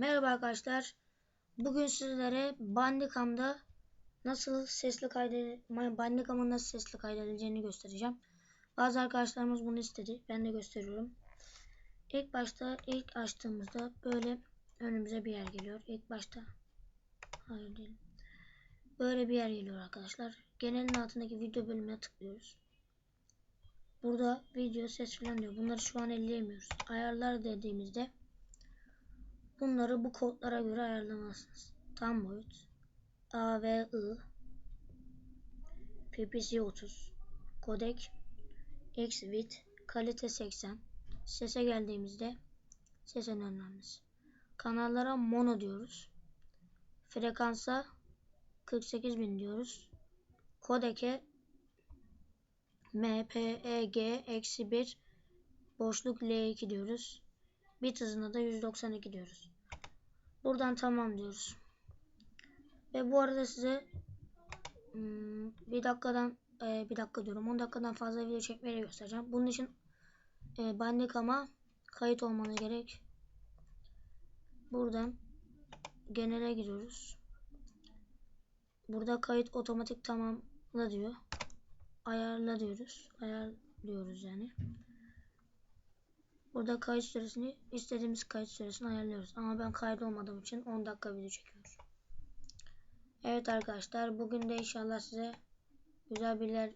Merhaba arkadaşlar. Bugün sizlere Bandicam'da nasıl sesli kaydet Bandicam'ın nasıl sesli kaydedileceğini göstereceğim. Bazı arkadaşlarımız bunu istedi. Ben de gösteriyorum. İlk başta ilk açtığımızda böyle önümüze bir yer geliyor. İlk başta hayır değil. Böyle bir yer geliyor arkadaşlar. Genelin altındaki video bölümüne tıklıyoruz. Burada video ses falan diyor. Bunları şu an elleyemiyoruz. Ayarlar dediğimizde Bunları bu kodlara göre ayarlamalısınız. Tam boyut, AVI, PPC 30, kodek, Xbit, kalite 80. Sese geldiğimizde ses önemlisi. Kanallara mono diyoruz. Frekansa 48000 diyoruz. Kodeke MPEG eksi 1 boşluk L2 diyoruz. Bit hızına da 192 diyoruz. Buradan tamam diyoruz. Ve bu arada size hmm, bir dakikadan e, bir dakika diyorum 10 dakikadan fazla video çekmeyi göstereceğim. Bunun için e, Bandicam'a kayıt olmanız gerek. Buradan genele giriyoruz. Burada kayıt otomatik tamamla diyor. Ayarla diyoruz. Ayar diyoruz yani. Burada kayıt süresini istediğimiz kayıt süresini ayarlıyoruz. Ama ben kayıt olmadığım için 10 dakika video çekiyorum. Evet arkadaşlar bugün de inşallah size güzel bilgiler